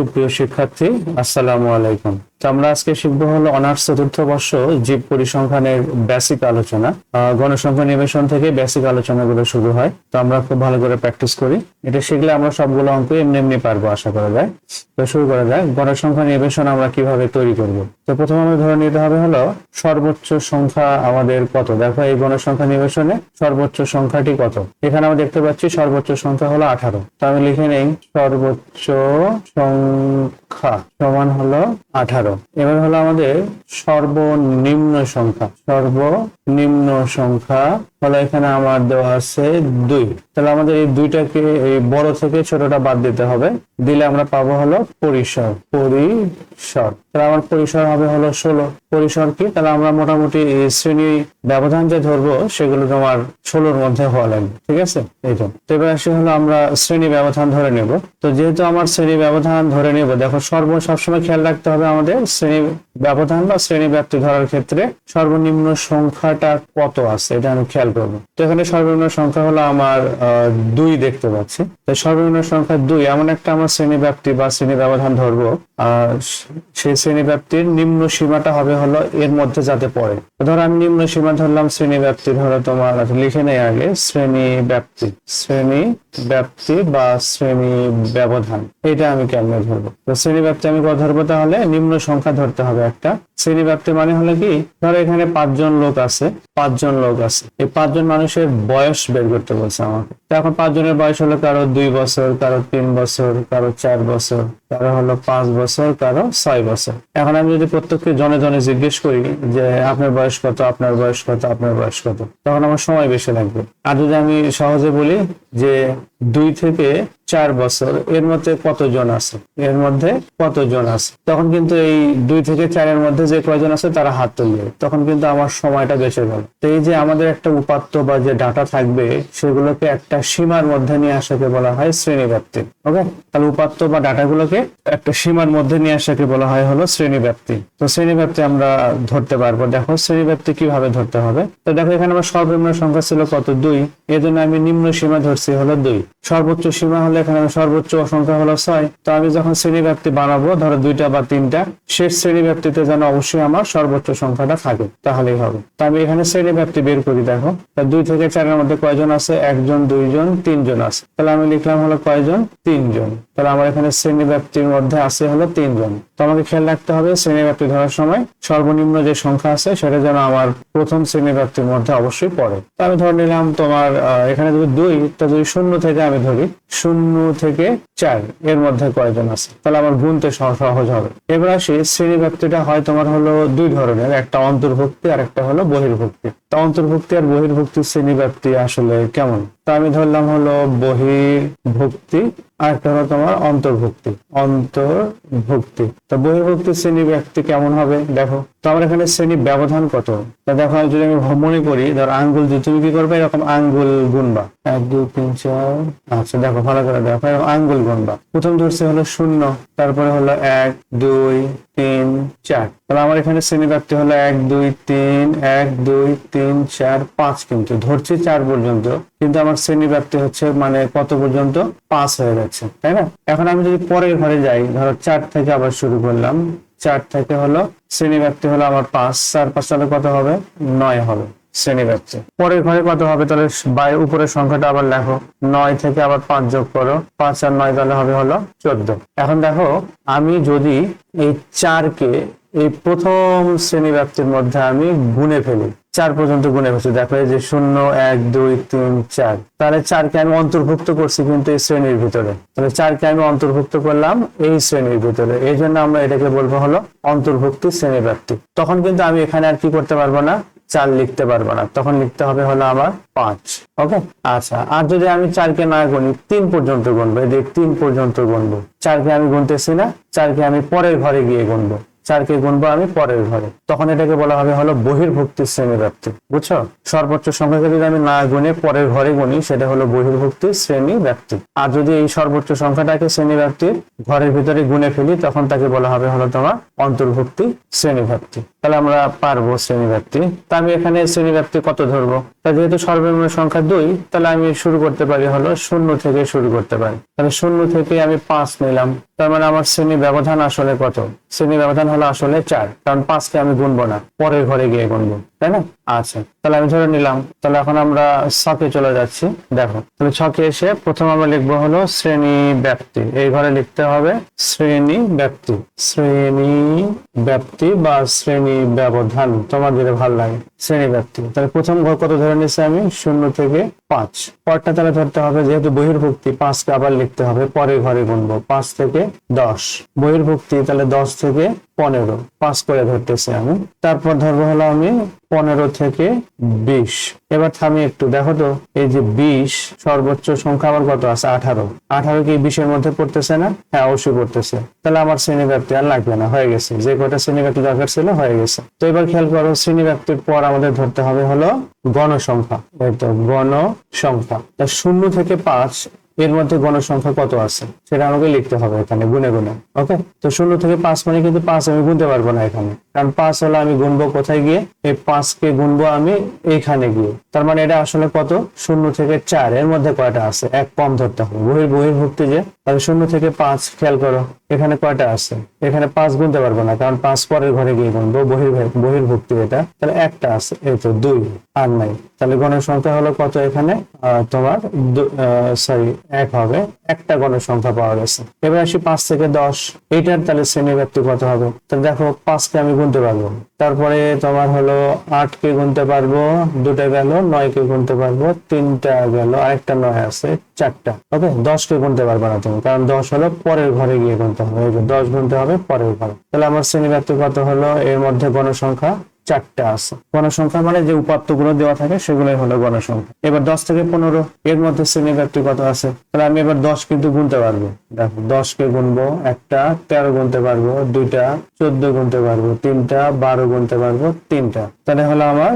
সুপ্রিয় শিক্ষার্থী, আসসালামু আলাইকুম। তো আমরা আজকে শিখব হলো অনার্স চতুর্থ বর্ষ জীব পরিসংখ্যানের বেসিক আলোচনা। গণসংখ্যা নিবেশন থেকে বেসিক আলোচনাগুলো শুরু হয়। তো আমরা খুব ভালো করে প্র্যাকটিস করি। এটা শিখলে আমরা সবগুলো অঙ্ক এমনি এমনি পারব, আশা করা যায়। তো শুরু করা যায় গণসংখ্যা নিবেশন আমরা কীভাবে তৈরি করব। তো প্রথমে আমরা ধরে নিতে হবে হলো, সর্বোচ্চ সংখ্যা আমাদের কত? দেখো এই গণসংখ্যা নিবেশনে সর্বোচ্চ সংখ্যাটি কত? এখানে আমরা দেখতে পাচ্ছি সর্বোচ্চ সংখ্যা হলো আঠারো। তো আমি লিখে নেই, সর্বোচ্চ সংখ্যা। সমান হলো আঠারো। এবার হলো আমাদের সর্বনিম্ন সংখ্যা। সর্বনিম্ন সংখ্যা হলো এখানে আমার দেওয়া আছে দুই। তাহলে আমাদের এই দুইটাকে, এই বড় থেকে ছোটটা বাদ দিতে হবে। দিলে আমরা পাবো হলো পরিসর। পরিসর তাহলে আমার পরিসর হবে হলো ষোলো। পরিসর কি? তাহলে আমরা মোটামুটি শ্রেণি ব্যবধান যে ধরবো, সেগুলো তোমার ষোলোর মধ্যে হওয়া লাগবে, ঠিক আছে? এই তো। এবার আসি হলো আমরা শ্রেণি ব্যবধান ধরে নেব। তো যেহেতু আমার শ্রেণি ব্যবধান ধরে নেব, দেখো সর্ব, সবসময় খেয়াল রাখতে হবে আমাদের শ্রেণি ব্যবধান বা শ্রেণি ব্যাপ্তি ধরার ক্ষেত্রে সর্বনিম্ন সংখ্যাটা কত আছে, এটা আমি খেয়াল করব। তো এখানে সর্বনিম্ন সংখ্যা হলো আমার দুই দেখতে পাচ্ছি। তো সর্বনিম্ন সংখ্যা দুই, এমন একটা আমার শ্রেণি ব্যাপ্তি বা শ্রেণি ব্যবধান ধরবো, আর সেই শ্রেণীব্যাপ্তির নিম্ন সীমাটা হবে হলো এর মধ্যে যাতে পড়ে। ধরো আমি নিম্ন সীমা ধরলাম শ্রেণি ব্যাপ্তির ধরো তোমার লিখে নেই আগে শ্রেণি ব্যাপ্তি শ্রেণি ব্যাপ্তি বা শ্রেণি ব্যবধান। এটা আমি কেমনে ধরবো? তো শ্রেণি ব্যাপ্তি আমি কত ধরবো তাহলে নিম্ন সংখ্যা ধরতে হবে একটা। শ্রেণি ব্যাপ্তি মানে হলো কি? ধরো এখানে পাঁচজন লোক আছে, পাঁচজন লোক আছে। এই পাঁচজন মানুষের বয়স বের করতে বলছে আমাকে। তো এখন পাঁচজনের বয়স হলো কারও দুই বছর, কারও তিন বছর, কারও চার বছর, কারও হলো পাঁচ বছর, কারও ছয় বছর। এখন আমি যদি প্রত্যেককে জনে জনে জিজ্ঞেস করি যে আপনার বয়স কত, আপনার বয়স কত, আপনার বয়স কত, তখন আমার সময় বেশি লাগবে। আর যদি আমি সহজে বলি যে দুই থেকে চার বছর। এর মধ্যে কতজন আছে? এর মধ্যে কতজন আছে? তখন কিন্তু এই দুই থেকে চারের মধ্যে যে কয়জন আছে, তারা হাত তুলবে। তখন কিন্তু আমার সময়টা বেঁচে গেল তো এই যে আমাদের একটা উপাত্ত বা যে ডাটা থাকবে, সেগুলোকে একটা সীমার মধ্যে নিয়ে আসাকে বলা হয় শ্রেণীব্যাপ্তি। ওকে? তাহলে উপাত্ত বা ডাটাগুলোকে একটা সীমার মধ্যে নিয়ে আসাকে বলা হয় হলো শ্রেণীব্যাপ্তি। তো শ্রেণীব্যাপ্তি আমরা ধরতে পারব। দেখো, শ্রেণীব্যাপ্তি কীভাবে ধরতে হবে? তো দেখো, এখানে আমার সর্বনিম্ন সংখ্যা ছিল কত? দুই। এই জন্য আমি নিম্ন সীমা ধরছি হলো দুই। সর্বোচ্চ সীমা হলে এখানে আমি সর্বোচ্চ সংখ্যা হলো ছয়। তো আমি যখন শ্রেণি ব্যাপ্তি বানাবো ধরো দুইটা বা তিনটা, শেষ শ্রেণি ব্যাপ্তিতে যেন অবশ্যই আমার সর্বোচ্চ সংখ্যাটা থাকে, তাহলেই হবে। তো আমি এখানে শ্রেণি ব্যাপ্তি বের করি, দেখো। দুই থেকে চারের মধ্যে কয়জন আছে? একজন, দুইজন, তিনজন আছে। তাহলে আমি লিখলাম হলো কয়জন? তিনজন। তাহলে আমার এখানে শ্রেণি ব্যাপ্তির মধ্যে আছে হলো তিনজন। তো আমাকে খেয়াল রাখতে হবে শ্রেণি ব্যাপ্তি ধরার সময় সর্বনিম্ন যে সংখ্যা আছে, সেটা যেন আমার প্রথম শ্রেণি ব্যাপ্তির মধ্যে অবশ্যই পড়ে। আমি ধরে নিলাম তোমার এখানে যদি দুই, তা যদি শূন্য থেকে আমি ধরি, শূন্য থেকে চার, এর মধ্যে কয়জন আছে? তাহলে আমার গুনতে সহ- সহজ হবে। এবার আসি শ্রেণি ব্যক্তিটা হয় তোমার হলো দুই ধরনের, একটা অন্তর্ভুক্তি আর একটা হলো বহির্ভুক্তি। তা অন্তর্ভুক্তি আর বহির্ভুক্তির শ্রেণি ব্যাপ্তি আসলে কেমন? আমি ধরলাম হলো বহির্ভুক্তি, আর একটা হলো তোমার অন্তর্ভুক্তি অন্তর্ভুক্তি। তো বহির্ভুক্তি শ্রেণি ব্যক্তি কেমন হবে? দেখো, তো আমার এখানে শ্রেণি ব্যবধান কত? তা দেখো যদি আমি মনে করি ধর আঙ্গুল দিয়ে তুমি কি করবে? এরকম আঙ্গুল গুনবা। এক, দুই, তিন, চার আচ্ছা দেখো, ভালো করে দেখো আঙ্গুল গুনবা। প্রথম ধরছে হলো শূন্য, তারপরে হলো এক, দুই তিন, চার। তাহলে আমার এখানে শ্রেণি ব্যাপ্তি হলো এক, দুই, তিন, এক, দুই, তিন, চার, পাঁচ কিন্তু। ধরছি চার পর্যন্ত, কিন্তু আমার শ্রেণি ব্যাপ্তি হচ্ছে মানে কত পর্যন্ত? পাঁচ হয়ে গেছে, তাই না? এখন আমি যদি পরের ঘরে যাই, ধরো চার থেকে আবার শুরু করলাম, চার থেকে হলো শ্রেণি ব্যাপ্তি হলো আমার পাঁচ, চার, পাঁচ তাহলে কত হবে? নয় হবে। শ্রেণি ব্যাপ্তি পরের ঘরে কত হবে তাহলে বাইরে উপরের সংখ্যাটা আবার লেখো। নয় থেকে আবার পাঁচ যোগ করো। পাঁচ আর নয় তাহলে হবে হলো চোদ্দ। এখন দেখো, আমি যদি এই চারকে এই প্রথম শ্রেণি ব্যাপ্তির মধ্যে আমি গুনে ফেলি, চার পর্যন্ত গুনে ফেলছি, দেখো যে শূন্য, এক, দুই, তিন, চার। তাহলে চারকে আমি অন্তর্ভুক্ত করছি কিন্তু এই শ্রেণির ভিতরে। তাহলে চারকে আমি অন্তর্ভুক্ত করলাম এই শ্রেণির ভিতরে। এই জন্য আমরা এটাকে বলব হলো অন্তর্ভুক্তি শ্রেণি ব্যাপ্তি তখন কিন্তু আমি এখানে আর কি করতে পারব না চার লিখতে পারব না। তখন লিখতে হবে হলো আমার পাঁচ। ওকে? আচ্ছা আর যদি আমি চারকে না গুনি, তিন পর্যন্ত গুনবো। এই দেখ, তিন পর্যন্ত গুনবো। চারকে আমি গুনতেছি না, চারকে আমি পরের ঘরে গিয়ে গুনবো। চারকে গুনবো আমি পরের ঘরে। তখন এটাকে বলা হবে হলো বহির্ভুক্তি শ্রেণি ব্যাপ্তি বুঝছ? সর্বোচ্চ সংখ্যাকে যদি আমি না গুনে, পরের ঘরে গুনি, সেটা হলো বহির্ভুক্তি শ্রেণি ব্যাপ্তি আর যদি এই সর্বোচ্চ সংখ্যাটাকে শ্রেণি ব্যাপ্তির ঘরের ভিতরে গুনে ফেলি, তখন তাকে বলা হবে হলো তোমার অন্তর্ভুক্তি শ্রেণি ব্যাপ্তি তাহলে আমরা পারব শ্রেণি ব্যক্তি তা আমি এখানে শ্রেণি ব্যক্তি কত ধরবো? তা যেহেতু সর্বনিম্ন সংখ্যা দুই, তাহলে আমি শুরু করতে পারি হলো শূন্য থেকে শুরু করতে পারি। তাহলে শূন্য থেকে আমি পাঁচ নিলাম। তার মানে আমার শ্রেণি ব্যবধান আসলে কত? শ্রেণি ব্যবধান হলো আসলে চার, কারণ পাঁচকে আমি গুনবো না, পরের ঘরে গিয়ে গুনবো। তাই না? আচ্ছা তাহলে আমি ধরে নিলাম, তাহলে এখন আমরা ছকে চলে যাচ্ছি। দেখো, তাহলে ছকে এসে প্রথম আমরা লিখব হলো শ্রেণি ব্যাপ্তি। এই ঘরে লিখতে হবে শ্রেণি ব্যক্তি শ্রেণি ব্যাপ্তি বা শ্রেণি ব্যবধান তোমার যেটা ভালো লাগে। শ্রেণি ব্যাপ্তি তাহলে প্রথম ঘর কত ধরে নিয়েছে আমি? শূন্য থেকে পাঁচ। পরটা তাহলে ধরতে হবে, যেহেতু বহির্ভুক্তি পাঁচকে আবার লিখতে হবে, পরের ঘরে গুনবো। পাঁচ থেকে দশ। বহির্ভুক্তি, তাহলে দশ থেকে পনেরো। পাঁচ করে ধরতেছি আমি। তারপর ধরবো হলো আমি পনেরো থেকে বিশ। এবার থামি একটু দেখো তো, এই যে বিশ, সর্বোচ্চ সংখ্যা আমার কত আছে? আঠারো। আঠারো কি বিশের মধ্যে পড়তেছে না? হ্যাঁ অবশ্যই পড়তেছে। তাহলে আমার শ্রেণি ব্যাপ্তি আর লাগবে না, হয়ে গেছে। যে কটা শ্রেণি ব্যাপ্তি দরকার ছিল, হয়ে গেছে। তো এবার খেয়াল করো শ্রেণি ব্যাপ্তির পর আমাদের ধরতে হবে হলো গণসংখ্যা। এই তো, গণসংখ্যা। তা শূন্য থেকে পাঁচ এর মধ্যে গণসংখ্যা কত আছে? সেটা আমাকে লিখতে হবে এখানে, গুনে গুনে ওকে তো শূন্য থেকে পাঁচ মানে কিন্তু পাঁচ আমি গুনতে পারব না এখানে। কারণ পাঁচ হলো আমি গুনবো কোথায় গিয়ে? এই পাঁচকে গুনবো আমি এখানে গিয়ে। তার মানে এটা আসলে কত? শূন্য থেকে চার, এর মধ্যে কয়টা আছে? এক কম ধরতে হবে। বহির বহির্ভুক্তি যে তাহলে শূন্য থেকে পাঁচ খেয়াল করো, এখানে কয়টা আছে? এখানে পাঁচ গুনতে পারব না, কারণ পাঁচ পরের ঘরে গিয়ে গুনবো বহির বহির্ভুক্তি এটা। তাহলে একটা আছে, এই তো দুই, আর নাই। তাহলে গণসংখ্যা হলো কত এখানে? তোমার সরি এক হবে, একটা গণসংখ্যা পাওয়া গেছে। এবার আসি পাঁচ থেকে দশ, এইটার তাহলে শ্রেণি ব্যাপ্তি কত হবে? তাহলে দেখো পাঁচকে আমি গুনতে পারব। তারপরে তোমার হলো আট কে গুনতে পারব, দুটা গেল, নয় কে গুনতে পারব, তিনটা গেল, আরেকটা নয় আছে, চারটা। ওকে? দশ কে গুনতে পারবে না তুমি, কারণ দশ হলো পরের ঘরে গিয়ে গুনতে হবে। দশ গুনতে হবে, পরের ঘরে। তাহলে আমার শ্রেণি কত হলো? এর মধ্যে গণসংখ্যা চারটা আছে। গণসংখ্যা মানে যে উপাত্তগুলো দেওয়া থাকে সেগুলোই হলো গণসংখ্যা। এবার দশ থেকে পনেরো, এর মধ্যে শ্রেণি ব্যাপ্তি কত আছে। তাহলে আমি এবার দশ কিন্তু গুনতে পারব। দেখো, দশকে গুনবো, একটা, তেরো গুনতে পারব, দুইটা, চোদ্দ গুনতে পারব, তিনটা, বারো গুনতে পারব, তিনটা। তাহলে হলো আমার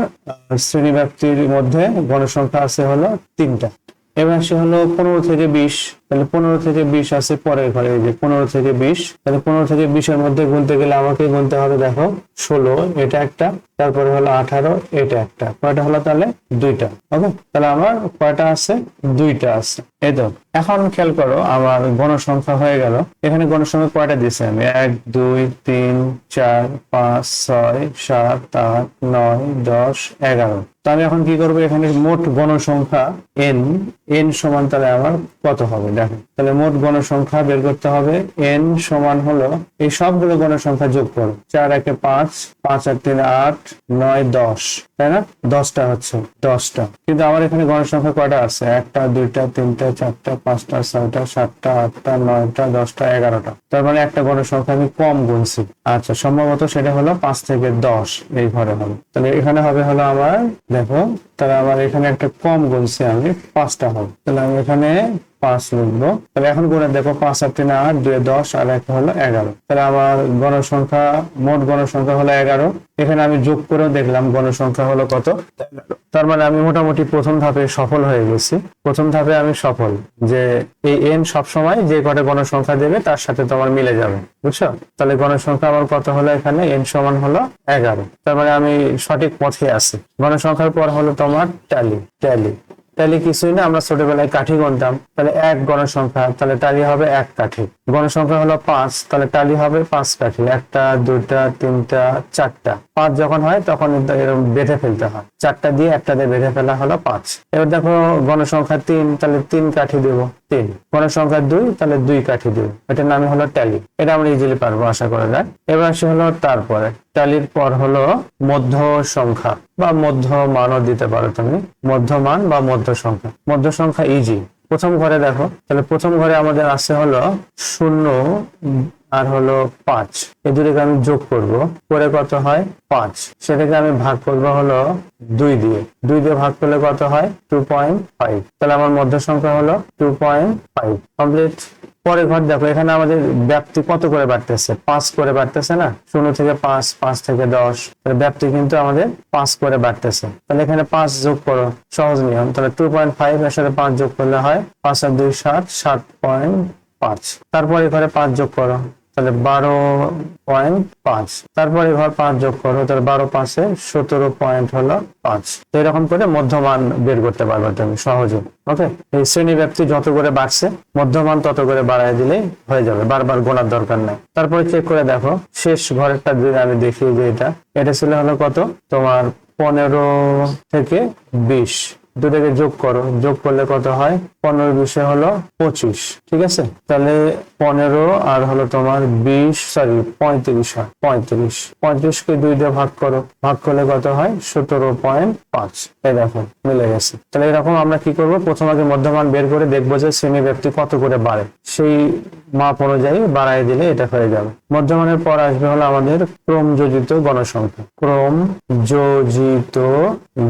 শ্রেণি ব্যক্তির মধ্যে গণসংখ্যা আছে হলো তিনটা। এবার আসে হলো পনেরো থেকে বিশ। তাহলে পনেরো থেকে বিশ আছে পরের ঘরে যে পনেরো থেকে বিশ। তাহলে পনেরো থেকে বিশের মধ্যে গুনতে গেলে আমাকে গুনতে হবে, দেখো, ষোলো, এটা একটা, তারপরে হলো আঠারো, এটা একটা। কয়টা হলো তাহলে? দুইটা, ওকে? তাহলে আমার কয়টা আছে? দুইটা আছে। এই তো, এখন খেয়াল করো, আমার গণসংখ্যা হয়ে গেল। এখানে গণসংখ্যা কয়টা দিয়েছে আমি? এক, দুই, তিন, চার, পাঁচ, ছয়, সাত, আট, নয়, দশ, এগারো। তো আমি এখন কি করব? এখানে মোট গণসংখ্যা এন এন সমান তাহলে আমার কত হবে? দেখো, তাহলে মোট গণসংখ্যা বের করতে হবে। এন সমান হলো, এই সবগুলো গণসংখ্যা যোগ করো। চার একে পাঁচ পাঁচ আর তিন আট, নয়, দশ। তাই না? দশটা হচ্ছে, দশটা। কিন্তু আমার এখানে গণসংখ্যা কয়টা আছে? একটা, দুইটা, তিনটা, চারটা, পাঁচটা, ছয়টা, সাতটা, আটটা, নয়টা, দশটা, এগারোটা। তার মানে একটা গণসংখ্যা আমি কম গুনছি। আচ্ছা সম্ভবত সেটা হলো পাঁচ থেকে দশ এই ঘরে হবে। তাহলে এখানে হবে হলো আমার, দেখো, তাহলে আমার এখানে একটা কম গুনছি আমি পাঁচটা। তাহলে আমি এখানে পাঁচ লিখব। তাহলে এখন গুণে দেখো পাঁচ আর তিন আট দুই দশ, আর একটা হলো এগারো। তাহলে আমার গণসংখ্যা, মোট গণসংখ্যা হলো এগারো। এখানে আমি যোগ করেও দেখলাম গণসংখ্যা হলো কত? তার মানে আমি মোটামুটি প্রথম ধাপে সফল হয়ে গেছি। প্রথম ধাপে আমি সফল, যে এই এন সবসময় যে কটা গণসংখ্যা দেবে তার সাথে তোমার মিলে যাবে, বুঝছ? তাহলে গণসংখ্যা আমার কত হলো এখানে? এন সমান হলো এগারো। তার মানে আমি সঠিক পথে আছি। গণসংখ্যার পর হলো তোমার ট্যালি ট্যালি তাহলে কিছুই না, আমরা ছোটবেলায় কাঠি গণতাম তাহলে এক গণসংখ্যা, তাহলে টালি হবে এক কাঠি। গণসংখ্যা হলো পাঁচ, তাহলে টালি হবে পাঁচ কাঠি, একটা দুটা তিনটা, চারটা। পাঁচ যখন হয়, তখন এরকম বেঁধে ফেলতে হয়। চারটা দিয়ে একটা দিয়ে বেঁধে ফেলা হলো পাঁচ। এবার দেখো গণসংখ্যা তিন, তাহলে তিন কাঠি দেব। তিন। সংখ্যা দুই, তাহলে দুই কাঠি দুই। এটার নামই হলো ট্যালি এটা আমরা ইজিলি পারব, আশা করা যায়। এবার আসে হলো তারপরে। ট্যালির পর হলো মধ্য সংখ্যা বা মধ্য মানও দিতে পারো তুমি। মধ্যমান বা মধ্য সংখ্যা। মধ্য সংখ্যা ইজি প্রথম ঘরে দেখো। তাহলে প্রথম ঘরে আমাদের আছে হলো শূন্য আর হলো পাঁচ। এই দুটোকে আমি যোগ করব। করে কত হয়? পাঁচ। সেটাকে আমি ভাগ করব হলো দুই দিয়ে। দুই দিয়ে ভাগ করলে কত হয়? টু পয়েন্ট ফাইভ তাহলে আমার মধ্য সংখ্যা হলো টু পয়েন্ট ফাইভ কমপ্লিট পরে ঘর দেখো, এখানে আমাদের ব্যাপ্তি কত করে বাড়তেছে? পাঁচ করে বাড়তেছে না? শূন্য থেকে পাঁচ পাঁচ থেকে দশ। ব্যাপ্তি কিন্তু আমাদের পাঁচ করে বাড়তেছে। তাহলে এখানে পাঁচ যোগ করো, সহজ নিয়ম। তাহলে টু পয়েন্ট ফাইভ এর সাথে পাঁচ যোগ করলে হয় পাঁচ আর দুই সাত সাত পয়েন্ট পাঁচ। তারপরে ঘরে পাঁচ যোগ করো। তাহলে বারো পয়েন্ট পাঁচ। তারপরে ঘর পাঁচ যোগ করো, তাহলে বারো পাঁচে সতেরো পয়েন্ট হলো পাঁচ। তো এরকম করে মধ্যমান বের করতে পারবে তুমি, সহজে। ওকে এই শ্রেণি ব্যাপ্তি যত করে বাড়ছে, মধ্যমান তত করে বাড়ায় দিলেই হয়ে যাবে, বারবার গোনার দরকার নাই। তারপরে চেক করে দেখো, শেষ ঘরেরটা যদি আমি দেখি যে এটা এটা ছিল হলো কত? তোমার পনেরো থেকে বিশ। দুটাকে যোগ করো। যোগ করলে কত হয়? পনেরো বিশে হলো পঁচিশ। ঠিক আছে? তাহলে পনেরো আর হলো তোমার বিশ সরি পঁয়ত্রিশ হয়। পঁয়ত্রিশ। পঁয়ত্রিশকে দুই দিয়ে ভাগ করো। ভাগ করলে কত হয়? সতেরো পয়েন্ট পাঁচ। এই দেখো, মিলে গেছে। তাহলে এরকম আমরা কি করব? প্রথম আগে মধ্যমান বের করে দেখব যে শ্রেণি ব্যক্তি কত করে বাড়ে। সেই মাপ অনুযায়ী বাড়াই দিলে এটা হয়ে যাবে। মধ্যমানের পর আসবে হলো আমাদের ক্রম যোজিত গণসংখ্যা ক্রম যোজিত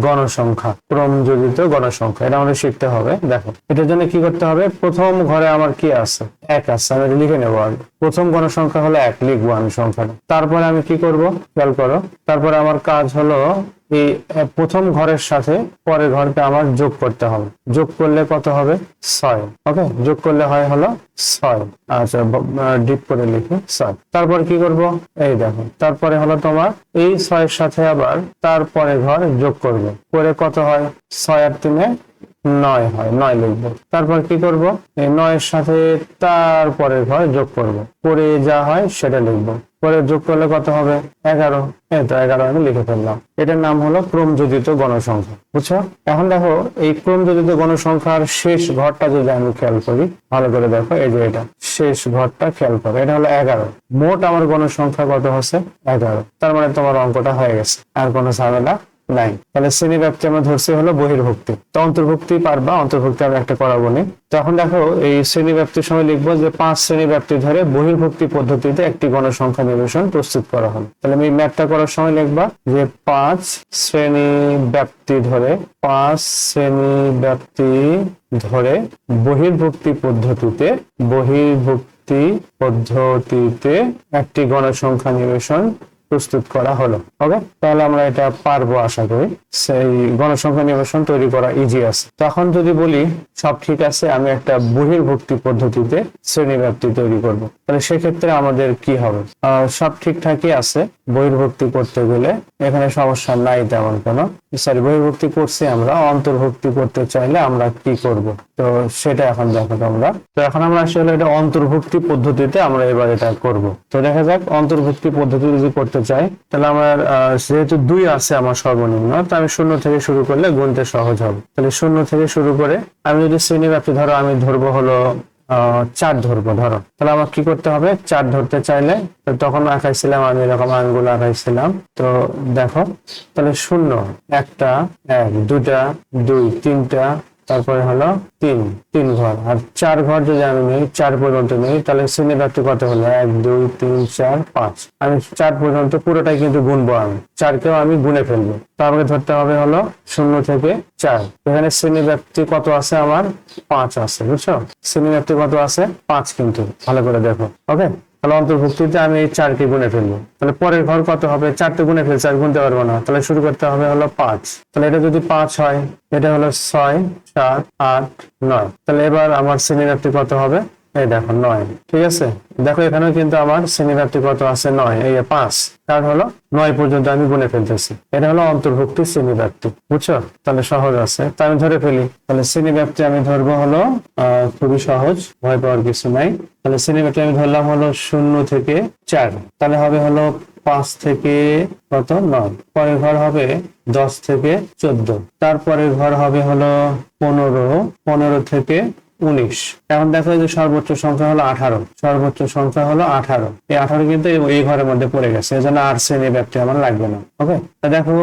গণসংখ্যা ক্রম যোজিত গণসংখ্যা, এটা আমাদের শিখতে হবে। দেখো, এটার জন্য কি করতে হবে? প্রথম ঘরে আমার কি আছে? এক আছে, আমি লিখে নেব আগে। প্রথম গণসংখ্যা হলো এক, লিখব আমি সংখ্যাটা। তারপরে আমি কি করব? খেয়াল করো। তারপরে আমার কাজ হলো এই প্রথম ঘরের সাথে পরের ঘরকে আমার যোগ করতে হবে। যোগ করলে কত হবে? ছয়। ওকে? যোগ করলে হয় হলো ছয়। আচ্ছা ডিপ করে লিখি, ছয়। তারপর কি করব? এই দেখো, তারপরে হলো তোমার এই ছয়ের সাথে আবার তারপরে ঘর যোগ করবে। করে কত হয়? ছয় আর তিনে নয় হয়, নয় লিখব তারপর কি করব? এই নয়ের সাথে তারপরে ঘর যোগ করব। পরে যা হয় সেটা লিখব। পরে যোগ করলে কত হবে? এগারো। এই তো এগারো আমি লিখে ফেললাম। এটার নাম হলো ক্রমযোজিত গণসংখ্যা। বুঝছ? এখন দেখো, এই ক্রমযোজিত গণসংখ্যার শেষ ঘরটা যদি আমি খেয়াল করি, ভালো করে দেখো, এই যে এটা। শেষ ঘরটা খেয়াল করো। এটা হলো এগারো। মোট আমার গণসংখ্যা কত হচ্ছে? এগারো। তার মানে তোমার অঙ্কটা হয়ে গেছে। আর কোনো ঝামেলা নাই। তাহলে শ্রেণি ব্যাপ্তি আমরা ধরছি হলো বহির্ভুক্তি। তো অন্তর্ভুক্তি পারবা, অন্তর্ভুক্তি আমরা একটা করাবো নি। তো এখন দেখো, এই শ্রেণি ব্যাপ্তির সময় লিখব যে পাঁচ শ্রেণি ব্যাপ্তি ধরে বহির্ভুক্তি পদ্ধতিতে একটি গণসংখ্যা নিবেশন প্রস্তুত করা হলো তাহলে আমি ম্যাথটা করার সময় লিখবা যে পাঁচ শ্রেণি ব্যাপ্তি ধরে, পাঁচ শ্রেণি ব্যাপ্তি ধরে বহির্ভুক্তি পদ্ধতিতে বহির্ভুক্তি পদ্ধতিতে একটি গণসংখ্যা নিবেশন প্রস্তুত করা হলো। ওকে? তাহলে আমরা এটা পারব আশা করি। সেই গণসংখ্যা নিবেশন তৈরি করা ইজি আছে। তখন যদি বলি, সব ঠিক আছে, আমি একটা বহির্ভুক্তি পদ্ধতিতে শ্রেণি ব্যাপ্তি তৈরি করব। তাহলে সেক্ষেত্রে আমাদের কি হবে? সব ঠিকঠাকই আছে, বহির্ভুক্তি করতে গেলে এখানে সমস্যা নাই তেমন কোনো। সরি বহির্ভুক্তি করছি আমরা, অন্তর্ভুক্তি করতে চাইলে আমরা কি করব? তো সেটা এখন দেখো তোমরা। তো এখন আমরা আসলে এটা অন্তর্ভুক্তি পদ্ধতিতে আমরা এবার এটা করব। তো দেখা যাক, অন্তর্ভুক্তি পদ্ধতি যদি করতে চাই, তাহলে আমার যেহেতু দুই আছে আমার সর্বনিম্ন, তো আমি শূন্য থেকে শুরু করলে গুনতে সহজ হবে। তাহলে শূন্য থেকে শুরু করে আমি যদি শ্রেণি ব্যাপ্তি ধরো, আমি ধরবো হলো চার ধরবো, ধরো। তাহলে আমার কি করতে হবে? চার ধরতে চাইলে, তো তখন আঁকাইছিলাম আমি এরকম আঙ্গুল আঁকাইছিলাম। তো দেখো, তাহলে শূন্য, একটা, এক দুটা দুই, তিনটা তারপরে হলো তিন তিন ঘর। আর চার ঘর যদি আমি নেই, চার পর্যন্ত নেই, তাহলে শ্রেণি ব্যাপ্তি কত হলো? এক, দুই, তিন, চার, পাঁচ। আমি চার পর্যন্ত পুরোটাই কিন্তু গুনবো আমি। চারকেও আমি গুনে ফেলব। তো আমাকে ধরতে হবে হলো শূন্য থেকে চার। এখানে শ্রেণি ব্যাপ্তি কত আছে? আমার পাঁচ আছে, বুঝছ? শ্রেণি ব্যাপ্তি কত আছে? পাঁচ কিন্তু। ভালো করে দেখো, ওকে? তাহলে অন্তর্ভুক্তিতে আমি চারকে গুনে ফেলব। তাহলে পরের ঘর কত হবে? চারটে গুনে ফেল আর গুনতে পারব না। তাহলে শুরু করতে হবে হলো পাঁচ। তাহলে এটা যদি পাঁচ হয়, এটা হলো ছয়, সাত, আট, নয়। তাহলে এবার আমার শ্রেণি কত হবে? এই দেখো নয়, ঠিক আছে? দেখো এখানেও কিন্তু আমার শ্রেণি ব্যাপ্তি কত আছে? নয়, এই পাঁচ। কারণ হলো নয় পর্যন্ত আমি গুনে ফেলতেছি। এটা হলো অন্তর্ভুক্তি শ্রেণি ব্যাপ্তি বুঝছ? তাহলে সহজ আছে। তা আমি ধরে ফেলি। তাহলে শ্রেণি ব্যাপ্তি আমি ধরবো হলো খুবই সহজ, ভয় পাওয়ার কিছু নাই। তাহলে শ্রেণি ব্যাপ্তি আমি ধরলাম হলো শূন্য থেকে চার। তাহলে হবে হলো পাঁচ থেকে কত? নয়। পরের ঘর হবে দশ থেকে চোদ্দ। তারপরের ঘর হবে হলো পনেরো। পনেরো থেকে উনিশ। এখন দেখো যে সর্বোচ্চ সংখ্যা হলো আঠারো। সর্বোচ্চ সংখ্যা হলো আঠারো। এই আঠারো কিন্তু এই- ঘরের মধ্যে পড়ে গেছে। এই জন্য আর শ্রেণি ব্যাপ্তি আমার লাগবে না। ওকে তা দেখো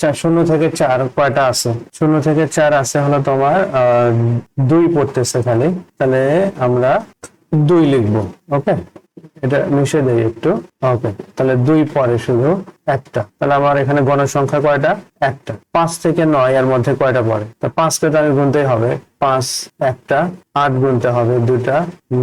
চার শূন্য থেকে চার কয়টা আছে? শূন্য থেকে চার আছে হলো তোমার দুই পড়তেছে খালি। তাহলে আমরা দুই লিখব। ওকে এটা মিশে দেই একটু। ওকে তাহলে দুই পরে শুধু একটা। তাহলে আমার এখানে গণসংখ্যা কয়টা? একটা। পাঁচ থেকে নয় এর মধ্যে কয়টা পড়ে? তো পাঁচকে তো আমি গুনতেই হবে। পাঁচ, একটা, আট গুনতে হবে, দুটা,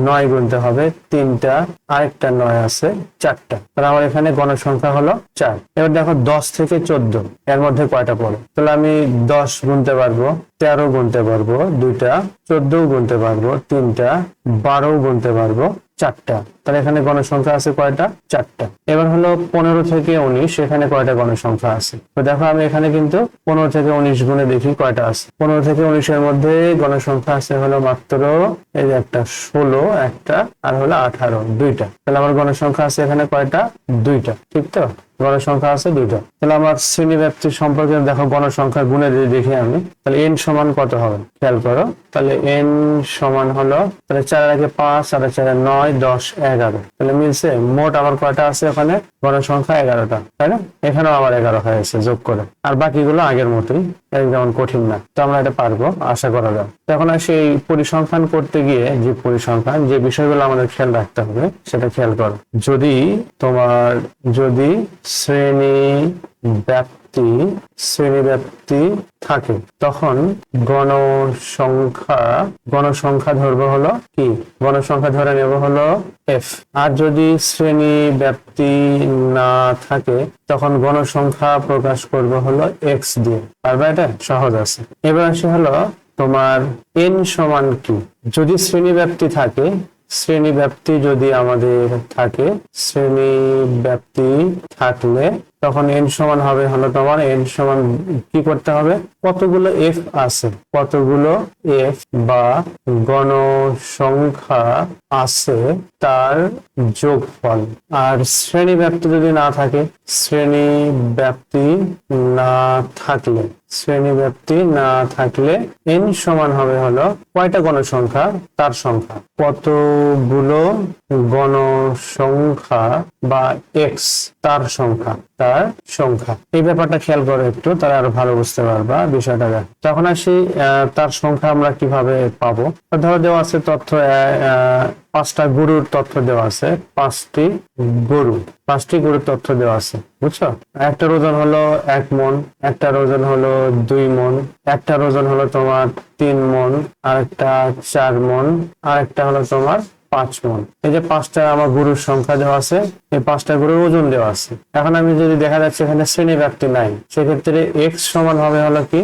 নয় গুনতে হবে, তিনটা, আরেকটা নয় আছে, চারটা। তাহলে আমার এখানে গণসংখ্যা হলো চার। এবার দেখো দশ থেকে চোদ্দ, এর মধ্যে কয়টা পড়ে? তাহলে আমি দশ গুনতে পারব, তেরো গুনতে পারব, দুইটা চোদ্দ গুনতে পারব, তিনটা বারো গুনতে পারব, চারটা। তাহলে এখানে গণসংখ্যা আছে কয়টা? চারটা। এবার হলো পনেরো থেকে উনিশ, এখানে কয়টা গণসংখ্যা আছে? তো দেখো আমি এখানে কিন্তু পনেরো থেকে উনিশ গুণে দেখি কয়টা আছে। পনেরো থেকে উনিশের মধ্যে গণসংখ্যা আছে হলো মাত্র, এই যে একটা ষোলো, একটা, আর হলো আঠারো, দুইটা। তাহলে আমার গণসংখ্যা আছে এখানে কয়টা? দুইটা। ঠিক তো? গণসংখ্যা আছে দুইটা। তাহলে আমার শ্রেণি ব্যাপ্তি সম্পর্কে দেখো গণসংখ্যা গুণে যদি দেখি আমি, তাহলে এন সমান কত হবে? খেয়াল করো। তাহলে এন সমান হলো, তাহলে চার আগে পাঁচ আর চারে নয়, দশ এগারো। তাহলে মিলছে মোট আমার কয়টা আছে ওখানে? গণসংখ্যা এগারোটা, তাই না? এখানেও আবার এগারো হয়েছে যোগ করে। আর বাকিগুলো আগের মতোই যেমন কঠিন না। তো আমরা এটা পারব, আশা করা যায়। তখন সেই পরিসংখ্যান করতে গিয়ে, যে পরিসংখ্যান, যে বিষয়গুলো আমাদের খেয়াল রাখতে হবে, সেটা খেয়াল করো। যদি তোমার, যদি শ্রেণি ব্যাপ্তি শ্রেণি ব্যাপ্তি থাকে। তখন গণসংখ্যা গণসংখ্যা ধরবো হলো কি? গণসংখ্যা ধরে নেব হলো এফ আর যদি শ্রেণি ব্যাপ্তি না থাকে, তখন গণসংখ্যা প্রকাশ করব হলো এক্স দিয়ে। পারবে এটা? সহজ আছে। এবার আসে হলো তোমার এন সমান কি? যদি শ্রেণি ব্যাপ্তি থাকে শ্রেণি ব্যাপ্তি যদি আমাদের থাকে শ্রেণি ব্যাপ্তি থাকলে তখন এন সমান হবে হলো তোমার এন সমান কি করতে হবে? কতগুলো এফ আছে? কতগুলো এফ বা গণসংখ্যা আছে তার যোগফল। আর শ্রেণি ব্যাপ্তি যদি না থাকে শ্রেণি ব্যাপ্তি না থাকলে শ্রেণি ব্যাপ্তি না থাকলে এন সমান হবে হলো কয়টা গণসংখ্যা? তার সংখ্যা। কতগুলো গণসংখ্যা বা এক্স তার সংখ্যা। তার সংখ্যা। এই ব্যাপারটা খেয়াল করো একটু, তারা আরও ভালো বুঝতে পারবা বিষয়টা। তখন আসি তার সংখ্যা আমরা কীভাবে পাবো? ধরো দেওয়া আছে তথ্য পাঁচটা গরুর তথ্য দেওয়া আছে, পাঁচটি গরু। পাঁচটি গরুর তথ্য দেওয়া আছে, বুঝছ? একটা ওজন হলো এক মন, একটা ওজন হলো দুই মন, একটা ওজন হলো তোমার তিন মন আর একটা চার মন, আরেকটা হলো তোমার পাঁচ মন। এই যে পাঁচটা আমার গরুর সংখ্যা দেওয়া আছে, এই পাঁচটা গরুর ওজন দেওয়া আছে। এখন আমি যদি দেখা যাচ্ছে এখানে শ্রেণি ব্যক্তি নাই, সেক্ষেত্রে এক্স সমান হবে হলো কি?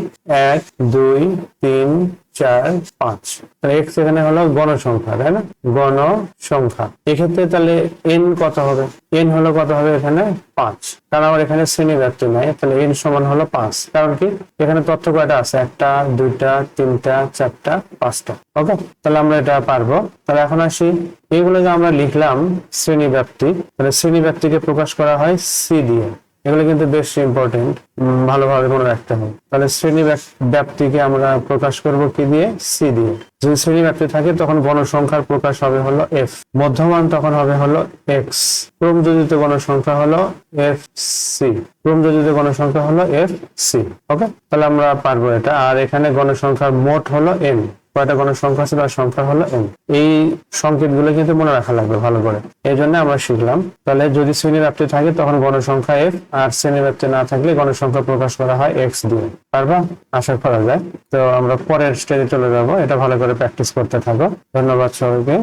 এক, দুই, তিন চার, পাঁচ। তাহলে এক্স এখানে হলো গণসংখ্যা, তাই না? গণসংখ্যা। এক্ষেত্রে তাহলে এন কত হবে? এন হলো কত হবে এখানে? পাঁচ। কারণ আমার এখানে শ্রেণি ব্যাপ্তি নাই, তাহলে এন সমান হলো পাঁচ। কারণ কি? এখানে তথ্য কয়টা আছে? একটা, দুইটা, তিনটা, চারটা, পাঁচটা। ওকে? তাহলে আমরা এটা পারব। তাহলে এখন আসি। এইগুলো যে আমরা লিখলাম শ্রেণি ব্যাপ্তি তাহলে শ্রেণি ব্যাপ্তিকে প্রকাশ করা হয় সি দিয়ে। এগুলো কিন্তু বেশ ইম্পর্টেন্ট ভালোভাবে মনে রাখতে হবে। তাহলে শ্রেণি ব্যাপ- ব্যাপ্তিকে আমরা প্রকাশ করব কি দিয়ে? সি দিয়ে। যদি শ্রেণি ব্যাপ্তি থাকে, তখন গণসংখ্যার প্রকাশ হবে হলো এফ মধ্যমান তখন হবে হলো এক্স ক্রমযোজিত গণসংখ্যা হলো এফ সি ক্রমযোজিত গণসংখ্যা হলো এফ সি ওকে তাহলে আমরা পারব এটা। আর এখানে গণসংখ্যার মোট হলো এন কয়টা গণসংখ্যা আছে তার সংখ্যা হলো এন এই সংকেতগুলো কিন্তু মনে রাখা লাগবে ভালো করে। এই জন্য আমরা শিখলাম, তাহলে যদি শ্রেণি ব্যাপ্তি থাকে তখন গণসংখ্যা এফ আর শ্রেণি ব্যাপ্তি না থাকলে গণসংখ্যা প্রকাশ করা হয় এক্স দিয়ে। পারবা? আশা করা যায়। তো আমরা পরের স্টেজে চলে যাব। এটা ভালো করে প্র্যাকটিস করতে থাকো। ধন্যবাদ সবাইকে।